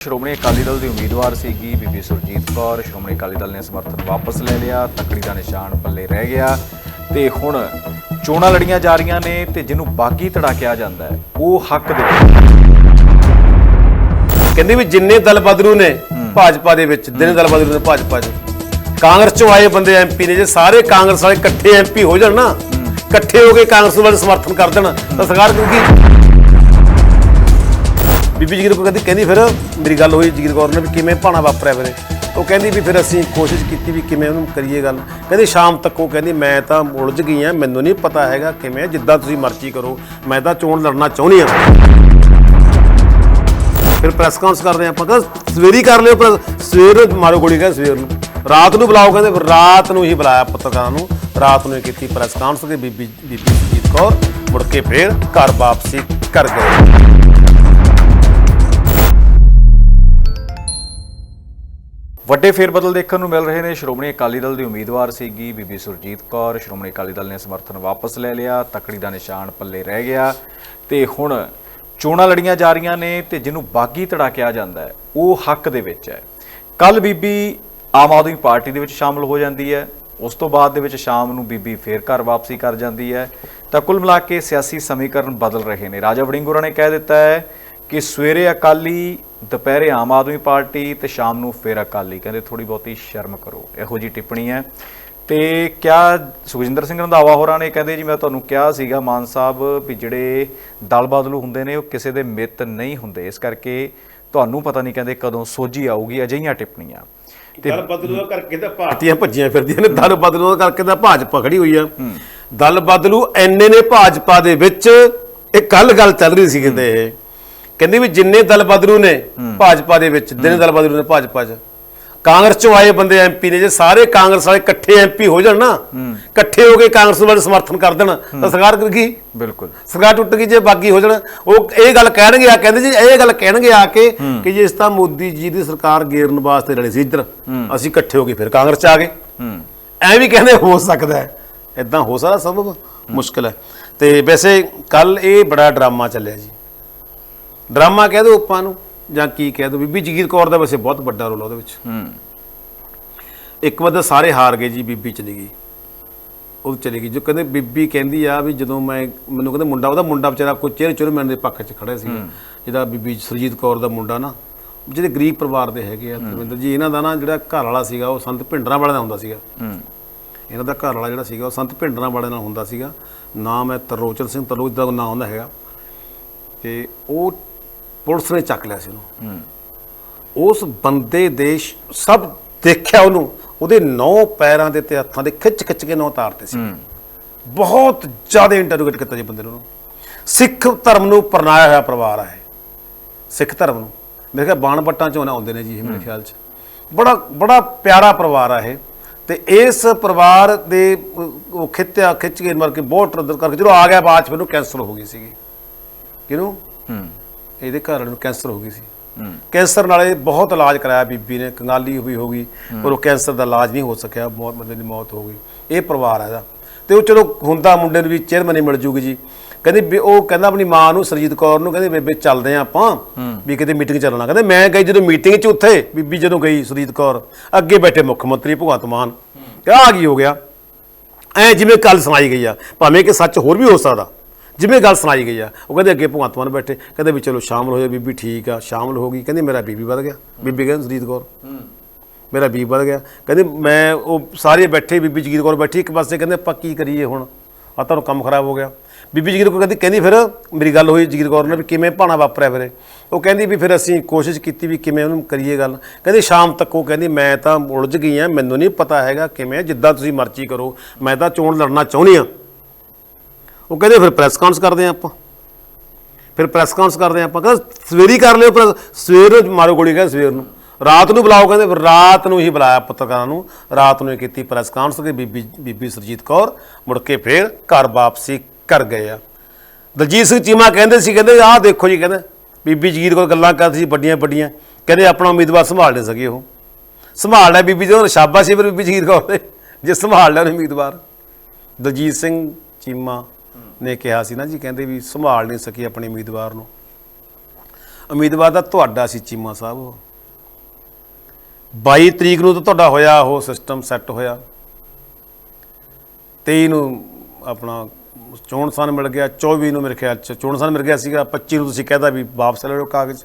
ਸ਼੍ਰੋਮਣੀ ਅਕਾਲੀ ਦਲ ਦੀ ਉਮੀਦਵਾਰ ਸੀਗੀ ਬੀਬੀ ਸੁਰਜੀਤ ਕੌਰ। ਸ਼੍ਰੋਮਣੀ ਅਕਾਲੀ ਦਲ ਨੇ ਸਮਰਥਨ ਵਾਪਸ ਲੈ ਲਿਆ। ਤਕੜੀ ਦਾ ਨਿਸ਼ਾਨ ਪੱਲੇ ਰਹਿ ਗਿਆ। ਤੇ ਹੁਣ ਚੋਣਾਂ ਲੜੀਆਂ ਜਾ ਰਹੀਆਂ ਨੇ ਤੇ ਜਿਹਨੂੰ ਬਾਗੀ ਧੜਾ ਕਿਹਾ ਜਾਂਦਾ ਹੈ ਉਹ ਹੱਕ ਦੇ ਕਹਿੰਦੇ ਵੀ ਜਿੰਨੇ ਦਲ ਬਦਲੂ ਨੇ ਭਾਜਪਾ ਦੇ ਵਿੱਚ ਜਿੰਨੇ ਦਲ ਬਦਲੂ ਨੇ ਭਾਜਪਾ 'ਚ ਕਾਂਗਰਸ ਚੋਂ ਆਏ ਬੰਦੇ ਐਮਪੀ ਨੇ ਜੇ ਸਾਰੇ ਕਾਂਗਰਸ ਵਾਲੇ ਇਕੱਠੇ ਐਮਪੀ ਹੋ ਜਾਣ ਨਾ ਇਕੱਠੇ ਹੋ ਕੇ ਕਾਂਗਰਸ ਵਾਲੇ ਸਮਰਥਨ ਕਰ ਦੇਣ ਤਾਂ ਸਰਕਾਰ ਕਰੂਗੀ। ਬੀਬੀ ਜਗੀਰ ਕੌਰ ਕਹਿੰਦੀ ਕਹਿੰਦੀ ਫਿਰ ਮੇਰੀ ਗੱਲ ਹੋਈ ਜਗੀਰ ਕੌਰ ਨਾਲ ਵੀ ਕਿਵੇਂ ਭਾਣਾ ਵਾਪਰਿਆ ਵੀਰੇ। ਉਹ ਕਹਿੰਦੀ ਵੀ ਫਿਰ ਅਸੀਂ ਕੋਸ਼ਿਸ਼ ਕੀਤੀ ਵੀ ਕਿਵੇਂ ਉਹਨੂੰ ਕਰੀਏ ਗੱਲ। ਕਹਿੰਦੀ ਸ਼ਾਮ ਤੱਕ ਉਹ ਕਹਿੰਦੀ, ਮੈਂ ਤਾਂ ਉਲਝ ਗਈ ਆ, ਮੈਨੂੰ ਨਹੀਂ ਪਤਾ ਹੈਗਾ ਕਿਵੇਂ, ਜਿੱਦਾਂ ਤੁਸੀਂ ਮਰਜ਼ੀ ਕਰੋ, ਮੈਂ ਤਾਂ ਚੋਣ ਲੜਨਾ ਚਾਹੁੰਦੀ ਆ। ਫਿਰ ਪ੍ਰੈਸ ਕਾਨਫਰੰਸ ਕਰਦੇ ਆਪਾਂ, ਕਹਿੰਦਾ ਸਵੇਰੇ ਕਰ ਲਿਓ ਪਰ ਸਵੇਰ ਨੂੰ ਮਾਰੋ ਗੋਲੀ ਕਹਿੰਦੇ ਸਵੇਰ ਨੂੰ। ਰਾਤ ਨੂੰ ਬੁਲਾਓ ਕਹਿੰਦੇ, ਫਿਰ ਰਾਤ ਨੂੰ ਹੀ ਬੁਲਾਇਆ ਪੱਤਰਕਾਰਾਂ ਨੂੰ। ਰਾਤ ਨੂੰ ਕੀਤੀ ਪ੍ਰੈਸ ਕਾਨਫਰੰਸ ਤੇ ਬੀਬੀ ਬੀਬੀ ਜੀਤ ਕੌਰ ਮੁੜ ਕੇ ਫਿਰ ਘਰ ਵਾਪਸੀ ਕਰ ਗਏ। ਵੱਡੇ ਫੇਰਬਦਲ ਦੇਖਣ ਨੂੰ ਮਿਲ ਰਹੇ ਨੇ। ਸ਼੍ਰੋਮਣੀ ਅਕਾਲੀ ਦਲ ਦੀ ਉਮੀਦਵਾਰ ਸੀਗੀ ਬੀਬੀ ਸੁਰਜੀਤ ਕੌਰ। ਸ਼੍ਰੋਮਣੀ ਅਕਾਲੀ ਦਲ ਨੇ ਸਮਰਥਨ ਵਾਪਸ ਲੈ ਲਿਆ। ਤਕੜੀ ਦਾ ਨਿਸ਼ਾਨ ਪੱਲੇ ਰਹਿ ਗਿਆ। ਤੇ ਹੁਣ ਚੋਣਾਂ ਲੜੀਆਂ ਜਾ ਰਹੀਆਂ ਨੇ ਤੇ ਜਿਹਨੂੰ ਬਾਗੀ ਧੜਾ ਕਿਹਾ ਜਾਂਦਾ ਹੈ, ਉਹ ਹੱਕ ਦੇ ਵਿੱਚ ਹੈ। ਕੱਲ ਬੀਬੀ ਆਮ ਆਦਮੀ ਪਾਰਟੀ ਦੇ ਵਿੱਚ ਸ਼ਾਮਲ ਹੋ ਜਾਂਦੀ ਹੈ। ਉਸ ਤੋਂ ਬਾਅਦ ਦੇ ਵਿੱਚ ਸ਼ਾਮ ਨੂੰ ਬੀਬੀ ਫੇਰ ਘਰ ਵਾਪਸੀ ਕਰ ਜਾਂਦੀ ਹੈ। ਤਾਂ ਕੁੱਲ ਮਿਲਾ ਕੇ ਸਿਆਸੀ ਸਮੀਕਰਨ ਬਦਲ ਰਹੇ ਨੇ। ਰਾਜਾ ਵੜਿੰਗੁਰਾ ਨੇ ਕਹਿ ਦਿੱਤਾ ਹੈ ਕਿ ਸਵੇਰੇ ਅਕਾਲੀ ਦੁਪਹਿਰੇ ਆਮ ਆਦਮੀ ਪਾਰਟੀ ਤੇ ਸ਼ਾਮ ਨੂੰ ਫੇਰ ਅਕਾਲੀ ਕਹਿੰਦੇ ਥੋੜੀ ਬਹੁਤੀ ਸ਼ਰਮ ਕਰੋ ਇਹੋ ਜੀ ਟਿੱਪਣੀ ਹੈ। ਤੇ ਕਿਆ ਸੁਖਜਿੰਦਰ ਸਿੰਘ ਰੰਧਾਵਾ ਹੋਰਾਂ ਨੇ ਕਹਿੰਦੇ ਜੀ ਮੈਂ ਤੁਹਾਨੂੰ ਕਿਹਾ ਸੀਗਾ ਮਾਨ ਸਾਹਿਬ ਵੀ ਜਿਹੜੇ ਦਲ ਬਦਲੂ ਹੁੰਦੇ ਨੇ ਉਹ ਕਿਸੇ ਦੇ ਮਿੱਤ ਨਹੀਂ ਹੁੰਦੇ। ਇਸ ਕਰਕੇ ਤੁਹਾਨੂੰ ਪਤਾ ਨਹੀਂ ਕਹਿੰਦੇ ਕਦੋਂ ਸੋਝੀ ਆਊਗੀ ਅਜਿਹੀਆਂ ਟਿੱਪਣੀਆਂ। ਤੇ ਦਲ ਬਦਲੂ ਕਰਕੇ ਤਾਂ ਭਾਰਤੀਆਂ ਭੱਜੀਆਂ ਫਿਰਦੀਆਂ ਨੇ ਦਲ ਬਦਲੂ ਕਰਕੇ ਤਾਂ ਭਾਜਪਾ ਖੜੀ ਹੋਈ ਆ। ਦਲ ਬਦਲੂ ਐਨੇ ਨੇ ਭਾਜਪਾ ਦੇ ਵਿੱਚ ਇਹ ਕੱਲ ਗੱਲ ਚੱਲ ਰਹੀ ਸੀ ਕਹਿੰਦੇ ਇਹ। ਕਹਿੰਦੇ ਵੀ ਜਿੰਨੇ ਦਲ ਬਦਲੂ ਨੇ ਭਾਜਪਾ ਦੇ ਵਿੱਚ ਜਿੰਨੇ ਦਲ ਬਦਲੂ ਨੇ ਭਾਜਪਾ 'ਚ। ਕਾਂਗਰਸ ਚੋਂ ਆਏ ਬੰਦੇ ਐਮਪੀ ਨੇ ਜੇ ਸਾਰੇ ਕਾਂਗਰਸ ਵਾਲੇ ਇਕੱਠੇ ਐਮਪੀ ਹੋ ਜਾਣ ਨਾ ਇਕੱਠੇ ਹੋ ਕੇ ਕਾਂਗਰਸ ਵਾਲੇ ਸਮਰਥਨ ਕਰ ਦੇਣ ਤਾਂ ਸਰਕਾਰ ਕਰੇਗੀ ਬਿਲਕੁਲ। ਸਰਕਾਰ ਟੁੱਟ ਗਈ ਜੇ ਬਾਗੀ ਹੋ ਜਾਣ। ਉਹ ਇਹ ਗੱਲ ਕਹਿਣਗੇ ਆ ਕਹਿੰਦੇ ਜੀ ਇਹ ਗੱਲ ਕਹਿਣਗੇ ਆ ਕੇ ਕਿ ਜੇ ਇਸ ਤਾਂ ਮੋਦੀ ਜੀ ਦੀ ਸਰਕਾਰ ਗੇਰਨ ਵਾਸਤੇ ਲੜੇ ਸੀ ਇੱਧਰ ਅਸੀਂ ਇਕੱਠੇ ਹੋ ਕੇ ਫਿਰ ਕਾਂਗਰਸ ਚ ਆ ਗਏ। ਐ ਵੀ ਕਹਿੰਦੇ ਹੋ ਸਕਦਾ ਹੈ। ਇਦਾਂ ਹੋ ਸਕਦਾ ਸਬਬ ਮੁਸ਼ਕਲ ਹੈ। ਤੇ ਵੈਸੇ ਕੱਲ ਇਹ ਬੜਾ ਡਰਾਮਾ ਚੱਲਿਆ ਜੀ। ਡਰਾਮਾ ਕਹਿ ਦੋ ਆਪਾਂ ਨੂੰ ਜਾਂ ਕੀ ਕਹਿ ਦੋ ਬੀਬੀ ਜਗੀਰ ਕੌਰ ਦਾ ਵੈਸੇ ਬਹੁਤ ਵੱਡਾ ਰੋਲ ਉਹਦੇ ਵਿੱਚ। ਹੂੰ। ਇੱਕ ਵਾਰ ਤਾਂ ਸਾਰੇ ਹਾਰ ਗਏ ਜੀ ਬੀਬੀ ਚਲੀ ਗਈ। ਉਹ ਚਲੀ ਗਈ। ਜੋ ਕਹਿੰਦੇ ਬੀਬੀ ਕਹਿੰਦੀ ਆ ਵੀ ਜਦੋਂ ਮੈਂ ਮੈਨੂੰ ਕਹਿੰਦੇ ਮੁੰਡਾ ਉਹਦਾ ਮੁੰਡਾ ਵਿਚਾਰਾ ਕੋਈ ਚਿਹਰੇ ਚੁਰੇ ਮੇਰੇ ਦੇ ਪੱਖ 'ਚ ਖੜਾ ਸੀ। ਜਿਹਦਾ ਬੀਬੀ ਸੁਰਜੀਤ ਕੌਰ ਦਾ ਮੁੰਡਾ ਨਾ ਜਿਹੜੇ ਗਰੀਬ ਪਰਿਵਾਰ ਦੇ ਹੈਗੇ ਆ ਧਰਮਿੰਦਰ ਜੀ ਇਹਨਾਂ ਦਾ ਨਾ ਜਿਹੜਾ ਘਰ ਵਾਲਾ ਸੀਗਾ ਉਹ ਸੰਤ ਭਿੰਡਰਾਂ ਵਾਲੇ ਦਾ ਹੁੰਦਾ ਸੀਗਾ। ਹੂੰ। ਇਹਨਾਂ ਦਾ ਘਰ ਵਾਲਾ ਜਿਹੜਾ ਸੀਗਾ ਉਹ ਸੰਤ ਭਿੰਡਰਾਂ ਵਾਲੇ ਨਾਲ ਹੁੰਦਾ ਸੀਗਾ। ਨਾਮ ਹੈ ਤਰੋਚਨ ਸਿੰਘ ਤਰੋਚ ਦਾ ਨਾਮ ਹੁੰਦਾ ਹੈਗਾ। ਤੇ ਉਹ ਪੁਲਿਸ ਨੇ ਚੱਕ ਲਿਆ ਸੀ ਉਹਨੂੰ। ਉਸ ਬੰਦੇ ਦੇ ਸਭ ਦੇਖਿਆ ਉਹਨੂੰ। ਉਹਦੇ ਨੌ ਪੈਰਾਂ ਦੇ ਤੇ ਹੱਥਾਂ ਦੇ ਖਿੱਚ ਖਿੱਚ ਕੇ ਨੌ ਤਾਰਤੇ ਸੀ। ਬਹੁਤ ਜ਼ਿਆਦਾ ਇੰਟਰੋਗੇਟ ਕੀਤਾ ਜੀ ਬੰਦੇ ਨੂੰ। ਸਿੱਖ ਧਰਮ ਨੂੰ ਪਰਨਾਇਆ ਹੋਇਆ ਪਰਿਵਾਰ ਹੈ ਇਹ। ਸਿੱਖ ਧਰਮ ਨੂੰ। ਮੇਰੇ ਖਿਆਲ ਬਾਣ ਬੱਟਾਂ ਚੋਂ ਨਾ ਆਉਂਦੇ ਨੇ ਜੀ ਇਹ ਮੇਰੇ ਖਿਆਲ 'ਚ। ਬੜਾ ਬੜਾ ਪਿਆਰਾ ਪਰਿਵਾਰ ਆ ਇਹ। ਤੇ ਇਸ ਪਰਿਵਾਰ ਦੇ ਉਹ ਖਿੱਤਿਆ ਖਿੱਚ ਕੇ ਮਰ ਕੇ ਬਹੁਤ ਟਰਦਰ ਕਰਕੇ ਜਦੋਂ ਆ ਗਿਆ ਬਾਅਦ ਚ ਮੈਨੂੰ ਕੈਂਸਰ ਹੋ ਗਈ ਸੀਗੀ। ਕਿਹਨੂੰ? ਹੂੰ। ਇਹਦੇ ਘਰ ਵਾਲੇ ਨੂੰ ਕੈਂਸਰ ਹੋ ਗਈ ਸੀ। ਹੂੰ। ਕੈਂਸਰ ਨਾਲੇ ਬਹੁਤ ਇਲਾਜ ਕਰਾਇਆ ਬੀਬੀ ਨੇ ਕੰਗਾਲੀ ਹੋਈ ਹੋ। ਗਈ ਪਰ ਉਹ ਕੈਂਸਰ ਦਾ ਇਲਾਜ ਨਹੀਂ ਹੋ ਸਕਿਆ ਮੌਤ ਬੰਦੇ ਦੀ ਮੌਤ ਹੋ ਗਈ। ਇਹ ਪਰਿਵਾਰ ਹੈ ਇਹਦਾ। ਤੇ ਉਹ ਚਲੋ ਹੁੰਦਾ ਮੁੰਡੇ ਨੂੰ ਵੀ ਚੇਅਰਮੈਨ ਮਿਲ ਜੂਗੀ ਜੀ। ਕਹਿੰਦੀ ਉਹ ਕਹਿੰਦਾ ਆਪਣੀ ਮਾਂ ਨੂੰ ਸਰਜੀਤ ਕੌਰ ਨੂੰ ਕਹਿੰਦੇ ਬੇਬੇ ਚੱਲਦੇ ਆ ਆਪਾਂ ਵੀ ਕਿਤੇ ਮੀਟਿੰਗ ਚੱਲਣਾ। ਕਹਿੰਦੇ ਮੈਂ ਗਈ ਜਦੋਂ ਮੀਟਿੰਗ 'ਚ ਉੱਥੇ ਬੀਬੀ ਜਦੋਂ ਗਈ ਸਰਜੀਤ ਕੌਰ। ਅੱਗੇ ਬੈਠੇ ਮੁੱਖ ਮੰਤਰੀ ਭਗਵੰਤ ਮਾਨ। ਕਿਹਾ ਆ ਕੀ ਹੋ ਗਿਆ। ਐ ਜਿਵੇਂ ਗੱਲ ਸੁਣਾਈ ਗਈ ਆ ਭਾਵੇਂ ਕਿ ਸੱਚ ਹੋਰ ਵੀ ਹੋ ਸਕਦਾ। ਜਿਵੇਂ ਗੱਲ ਸੁਣਾਈ ਗਈ ਆ ਉਹ ਕਹਿੰਦੇ ਅੱਗੇ ਭਗਵੰਤ ਮਾਨ ਬੈਠੇ ਕਹਿੰਦੇ ਵੀ ਚਲੋ ਸ਼ਾਮਲ ਹੋ ਜਾ ਬੀਬੀ ਠੀਕ ਆ ਸ਼ਾਮਲ ਹੋ ਗਈ ਕਹਿੰਦੀ ਮੇਰਾ ਬੀਬੀ ਵੱਧ ਗਿਆ ਬੀਬੀ ਕਹਿੰਦੀ ਸੁਰਜੀਤ ਕੌਰ। ਮੇਰਾ ਬੀਬੀ ਵੱਧ ਗਿਆ ਕਹਿੰਦੇ ਮੈਂ ਉਹ ਸਾਰੇ ਬੈਠੇ ਬੀਬੀ ਜਗੀਰ ਕੌਰ ਬੈਠੀ ਇੱਕ ਪਾਸੇ ਕਹਿੰਦੇ ਆਪਾਂ ਕੀ ਕਰੀਏ ਹੁਣ? ਆ ਤੁਹਾਨੂੰ ਕੰਮ ਖਰਾਬ ਹੋ ਗਿਆ। ਬੀਬੀ ਜਗੀਰ ਕੌਰ ਕਹਿੰਦੀ ਕਹਿੰਦੀ ਫਿਰ ਮੇਰੀ ਗੱਲ ਹੋਈ ਜਗੀਰ ਕੌਰ ਨਾਲ ਵੀ ਕਿਵੇਂ ਭਾਣਾ ਵਾਪਰਿਆ ਫਿਰੇ ਉਹ ਕਹਿੰਦੀ ਵੀ ਫਿਰ ਅਸੀਂ ਕੋਸ਼ਿਸ਼ ਕੀਤੀ ਵੀ ਕਿਵੇਂ ਉਹਨੂੰ ਕਰੀਏ ਗੱਲ। ਕਹਿੰਦੀ ਸ਼ਾਮ ਤੱਕ ਉਹ ਕਹਿੰਦੀ ਮੈਂ ਤਾਂ ਉਲਝ ਗਈ ਆ ਮੈਨੂੰ ਨਹੀਂ ਪਤਾ ਹੈਗਾ ਕਿਵੇਂ ਜਿੱਦਾਂ ਤੁਸੀਂ ਮਰਜ਼ੀ ਕਰੋ ਮੈਂ ਤਾਂ ਚੋਣ ਲੜਨਾ ਚਾਹੁੰਦੀ ਆ। ਉਹ ਕਹਿੰਦੇ ਫਿਰ ਪ੍ਰੈਸ ਕਾਨਫਰੰਸ ਕਰਦੇ ਆ ਆਪਾਂ। ਫਿਰ ਪ੍ਰੈਸ ਕਾਨਫਰੰਸ ਕਰਦੇ ਆ ਆਪਾਂ। ਕਹਿੰਦਾ ਸਵੇਰੇ ਕਰ ਲਿਓ ਪ੍ਰੈਸ ਸਵੇਰ ਨੂੰ ਮਾਰੋ ਗੋਲੀ ਕਹਿੰਦੇ ਸਵੇਰ ਨੂੰ। ਰਾਤ ਨੂੰ ਬੁਲਾਓ ਕਹਿੰਦੇ, ਫਿਰ ਰਾਤ ਨੂੰ ਹੀ ਬੁਲਾਇਆ ਪੱਤਰਕਾਰਾਂ ਨੂੰ। ਰਾਤ ਨੂੰ ਹੀ ਕੀਤੀ ਪ੍ਰੈਸ ਕਾਨਫਰੰਸ ਤੇ ਬੀਬੀ ਬੀਬੀ ਸੁਰਜੀਤ ਕੌਰ ਮੁੜ ਕੇ ਫਿਰ ਘਰ ਵਾਪਸੀ ਕਰ ਗਏ ਆ। ਦਲਜੀਤ ਸਿੰਘ ਚੀਮਾ ਕਹਿੰਦੇ ਸੀ, ਕਹਿੰਦੇ ਆਹ ਦੇਖੋ ਜੀ ਕਹਿੰਦੇ, ਬੀਬੀ ਜਗੀਰ ਕੋਲ ਗੱਲਾਂ ਕਰਦੀ ਸੀ ਵੱਡੀਆਂ ਵੱਡੀਆਂ। ਕਹਿੰਦੇ ਆਪਣਾ ਉਮੀਦਵਾਰ ਸੰਭਾਲ ਨਹੀਂ ਸਕੇ ਉਹ। ਸੰਭਾਲ ਲਿਆ ਬੀਬੀ ਜਦੋਂ ਸ਼ਾਬਾਸ਼ ਫਿਰ ਬੀਬੀ ਜਗੀਰ ਕੌਰ ਦੇ। ਜੇ ਸੰਭਾਲ ਲਿਆ ਉਹਨੇ ਉਮੀਦਵਾਰ। ਦਲਜੀਤ ਸਿੰਘ ਚੀਮਾ ਨੇ ਕਿਹਾ ਸੀ ਨਾ ਜੀ, ਕਹਿੰਦੇ ਵੀ ਸੰਭਾਲ ਨਹੀਂ ਸਕੀ ਆਪਣੇ ਉਮੀਦਵਾਰ ਨੂੰ। ਉਮੀਦਵਾਰ ਦਾ ਤੁਹਾਡਾ ਸੀ ਚੀਮਾ ਸਾਹਿਬ। 22 ਤਰੀਕ ਨੂੰ ਤਾਂ ਤੁਹਾਡਾ ਹੋਇਆ, ਉਹ ਸਿਸਟਮ ਸੈੱਟ ਹੋਇਆ। 23 ਨੂੰ ਆਪਣਾ ਚੋਣ ਸਨ ਮਿਲ ਗਿਆ 24 ਨੂੰ ਮੇਰੇ ਖਿਆਲ ਚ ਚੋਣ ਸਨ ਮਿਲ ਗਿਆ ਸੀਗਾ। 25 ਨੂੰ ਤੁਸੀਂ ਕਹਿਦਾ ਵੀ ਵਾਪਸ ਲੈ ਲਓ ਕਾਗਜ਼।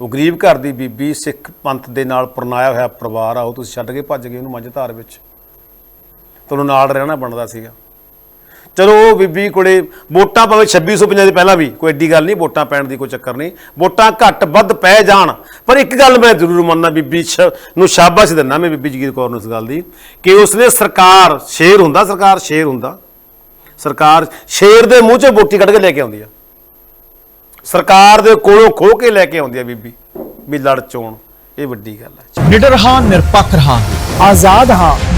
ਉਹ ਗਰੀਬ ਘਰ ਦੀ ਬੀਬੀ ਸਿੱਖ ਪੰਥ ਦੇ ਨਾਲ ਪਰਨਾਇਆ ਹੋਇਆ ਪਰਿਵਾਰ ਆ, ਉਹ ਤੁਸੀਂ ਛੱਡ ਕੇ ਭੱਜ ਗਏ ਉਹਨੂੰ ਮੱਝ ਧਾਰ ਵਿੱਚ। ਤੁਹਾਨੂੰ ਨਾਲ ਰਹਿਣਾ ਬਣਦਾ ਸੀਗਾ। ਚਲੋ ਉਹ ਬੀਬੀ ਕੋਲੇ ਵੋਟਾਂ ਭਾਵੇਂ 2650 ਦੇ ਪਹਿਲਾਂ ਵੀ ਕੋਈ ਐਡੀ ਗੱਲ ਨਹੀਂ ਵੋਟਾਂ ਪੈਣ ਦੀ ਕੋਈ ਚੱਕਰ ਨਹੀਂ। ਵੋਟਾਂ ਘੱਟ ਵੱਧ ਪੈ ਜਾਣ। ਪਰ ਇੱਕ ਗੱਲ ਮੈਂ ਜ਼ਰੂਰ ਮੰਨਦਾ ਬੀਬੀ ਸ਼- ਨੂੰ ਸ਼ਾਬਾਸ਼ ਦਿੰਦਾ ਮੈਂ ਬੀਬੀ ਜਗੀਰ ਕੌਰ ਨੂੰ ਇਸ ਗੱਲ ਦੀ ਕਿ ਉਸਨੇ ਸਰਕਾਰ ਸ਼ੇਰ ਹੁੰਦਾ ਸਰਕਾਰ ਸ਼ੇਰ ਹੁੰਦਾ। ਸਰਕਾਰ ਸ਼ੇਰ ਦੇ ਮੂੰਹ 'ਚੋਂ ਵੋਟੀ ਕੱਢ ਕੇ ਲੈ ਕੇ ਆਉਂਦੀ ਆ। ਸਰਕਾਰ ਦੇ ਕੋਲੋਂ ਖੋ ਕੇ ਲੈ ਕੇ ਆਉਂਦੀ ਆ ਬੀਬੀ ਵੀ ਲੜ ਚੋਣ। ਇਹ ਵੱਡੀ ਗੱਲ ਹੈ ਨਿਡਰ ਹਾਂ ਨਿਰਪੱਖ ਹਾਂ ਆਜ਼ਾਦ ਹਾਂ।